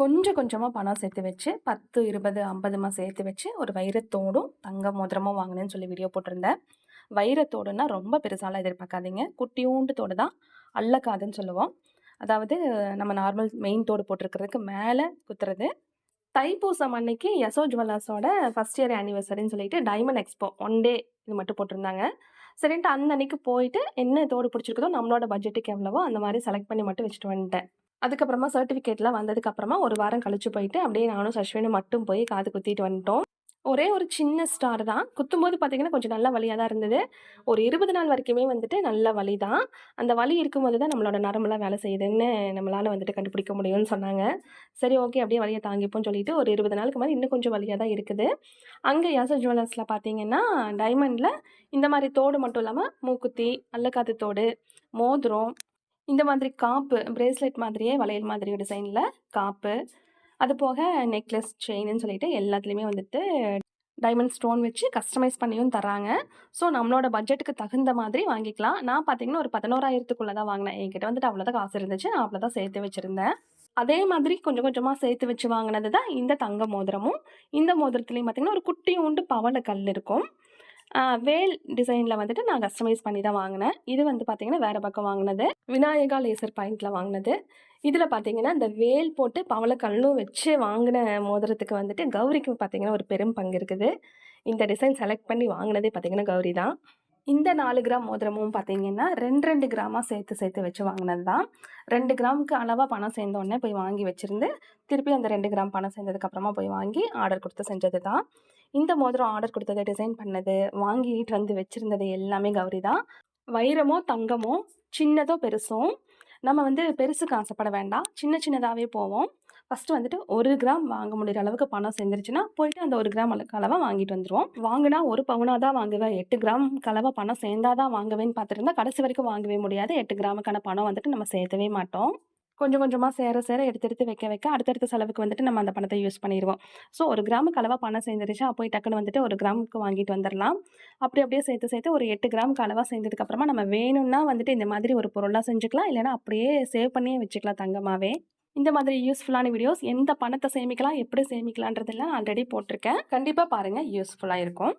கொஞ்சம் கொஞ்சமாக பணம் சேர்த்து வச்சு பத்து இருபது ஐம்பதுமா சேர்த்து வச்சு ஒரு வைரத்தோடும் தங்க மோதிரமும் வாங்கினேன்னு சொல்லி வீடியோ போட்டிருந்தேன். வைரத்தோடுனா ரொம்ப பெருசாலாம் எதிர்பார்க்காதீங்க. குட்டியூண்டு தோடு தான் அல்லக்காதுன்னு சொல்லுவோம். அதாவது நம்ம நார்மல் மெயின் தோடு போட்டிருக்கிறதுக்கு மேலே குத்துறது. தைப்பூசம் அன்னைக்கு யசோ ஜுவல்லர்ஸோட ஃபஸ்ட் இயர் ஆனிவர்சரின்னு சொல்லிட்டு டைமண்ட் எக்ஸ்போ ஒன் டே இது மட்டும் போட்டிருந்தாங்க. சரின்ட்டு அந்த அன்னைக்கு போயிட்டு என்ன தோடு பிடிச்சிருக்குதோ நம்மளோட பட்ஜெட்டுக்கு எவ்வளவோ அந்த மாதிரி செலக்ட் பண்ணி மட்டும் வச்சுட்டு வந்துட்டேன். அதுக்கப்புறமா சர்டிஃபிகேட்லாம் வந்ததுக்கப்புறமா ஒரு வாரம் கழிச்சு போயிட்டு அப்படியே நானும் சஷ்வினும் மட்டும் போய் காது குத்திட்டு வந்துட்டோம். ஒரே ஒரு சின்ன ஸ்டார் தான். குத்தும்போது பார்த்தீங்கன்னா கொஞ்சம் நல்ல வலியாக தான் இருந்தது. ஒரு இருபது நாள் வரைக்குமே வந்துட்டு நல்ல வலி தான். அந்த வலி இருக்கும்போது தான் நம்மளோட நரம்பெல்லாம் வேலை செய்யுதுன்னு நம்மளால் வந்துட்டு கண்டுபிடிக்க முடியும்னு சொன்னாங்க. சரி ஓகே அப்படியே வலியை தாங்கிப்போம்னு சொல்லிட்டு ஒரு இருபது நாளுக்கு மாதிரி இன்னும் கொஞ்சம் வலியாக தான் இருக்குது. அங்கே யாசர் ஜுவல்லர்ஸில் பார்த்தீங்கன்னா டைமண்டில் இந்த மாதிரி தோடு மட்டும் இல்லாமல் மூக்குத்தி அல்லக்காத்து தோடு மோதிரம் இந்த மாதிரி காப்பு பிரேஸ்லெட் மாதிரியே வளையல் மாதிரி டிசைனில் காப்பு அது போக நெக்லஸ் செயின்னு சொல்லிட்டு எல்லாத்துலேயுமே வந்துட்டு டைமண்ட் ஸ்டோன் வச்சு கஸ்டமைஸ் பண்ணியும் தராங்க ஸோ நம்மளோட பட்ஜெட்டுக்கு தகுந்த மாதிரி வாங்கிக்கலாம். நான் பார்த்தீங்கன்னா ஒரு பதினோராயிரத்துக்குள்ளே தான் வாங்கினேன். என்கிட்ட வந்துட்டு அவ்வளோதான் காசு இருந்துச்சு. நான் அவ்வளோதான் சேர்த்து வச்சுருந்தேன். அதே மாதிரி கொஞ்சம் கொஞ்சமாக சேர்த்து வச்சு வாங்கினது தான் இந்த தங்க மோதிரமும். இந்த மோதிரத்துலேயும் பார்த்தீங்கன்னா ஒரு குட்டி உண்டு பவள கல் இருக்கும். வேல் டிசைனில் வந்துட்டு நான் கஸ்டமைஸ் பண்ணி தான் வாங்கினேன். இது வந்து பார்த்தீங்கன்னா வேறு பக்கம் வாங்கினது. விநாயகா லேசர் பாயிண்டில் வாங்கினது. இதில் பார்த்தீங்கன்னா இந்த வேல் போட்டு பவளக்கல்லும் வச்சு வாங்கின மோதிரத்துக்கு வந்துட்டு கௌரிக்கு பார்த்தீங்கன்னா ஒரு பெரும் பங்கு இருக்குது. இந்த டிசைன் செலக்ட் பண்ணி வாங்கினதே பார்த்தீங்கன்னா கௌரி தான். இந்த நாலு கிராம் மோதிரமும் பார்த்தீங்கன்னா ரெண்டு ரெண்டு கிராமாக சேர்த்து சேர்த்து வச்சு வாங்கினது தான். ரெண்டு கிராமுக்கு அளவாக பணம் சேர்ந்த உடனே போய் வாங்கி வச்சுருந்து திருப்பி அந்த ரெண்டு கிராம் பணம் சேர்ந்ததுக்கப்புறமா போய் வாங்கி ஆர்டர் கொடுத்து செஞ்சது தான். இந்த மோதிரம் ஆர்டர் கொடுத்தது டிசைன் பண்ணது வாங்கிட்டு வந்து வச்சுருந்தது எல்லாமே கௌரி தான். வைரமோ தங்கமோ சின்னதோ பெருசோ நம்ம வந்து பெருசுக்கு ஆசைப்பட வேண்டாம். சின்ன சின்னதாகவே போவோம். ஃபஸ்ட்டு வந்துட்டு ஒரு கிராம் வாங்க முடியிற அளவுக்கு பணம் சேர்ந்துருச்சுன்னா போயிட்டு அந்த ஒரு கிராம் கலவை வாங்கிட்டு வந்துடுவோம் வாங்கினா ஒரு பவுனாக தான் வாங்குவேன் எட்டு கிராம் கலவை பணம் சேர்ந்தாதான் வாங்குவேன்னு பார்த்துருந்தா கடைசி வரைக்கும் வாங்கவே முடியாது. எட்டு கிராமுக்கான பணம் வந்துட்டு நம்ம சேர்த்தவே மாட்டோம். கொஞ்சம் கொஞ்சமாக சேர சேர எடுத்து எடுத்து வைக்க வைக்க அடுத்தடுத்த செலவுக்கு வந்துட்டு நம்ம அந்த பணத்தை யூஸ் பண்ணிடுவோம் ஸோ ஒரு கிராமுக்கு அளவாக பணம் சேர்ந்துருச்சா. போய் டக்குன்னு வந்துட்டு ஒரு கிராமுக்கு வாங்கிட்டு வந்துடலாம் அப்படி அப்படியே சேர்த்து சேர்த்து ஒரு எட்டு கிராமுக்கு அளவாக சேர்ந்ததுக்கப்புறமா நம்ம வேணும்னா வந்துட்டு இந்த மாதிரி ஒரு பொருளாக செஞ்சுக்கலாம். இல்லைனா அப்படியே சேவ் பண்ணியே வச்சுக்கலாம் தங்கமாகவே இந்த மாதிரி யூஸ்ஃபுல்லான வீடியோஸ் எந்த பணத்தை சேமிக்கலாம் எப்படி சேமிக்கலான்றதெல்லாம் ஆல்ரெடி போட்டிருக்கேன். கண்டிப்பாக பாருங்கள் யூஸ்ஃபுல்லாக இருக்கும்.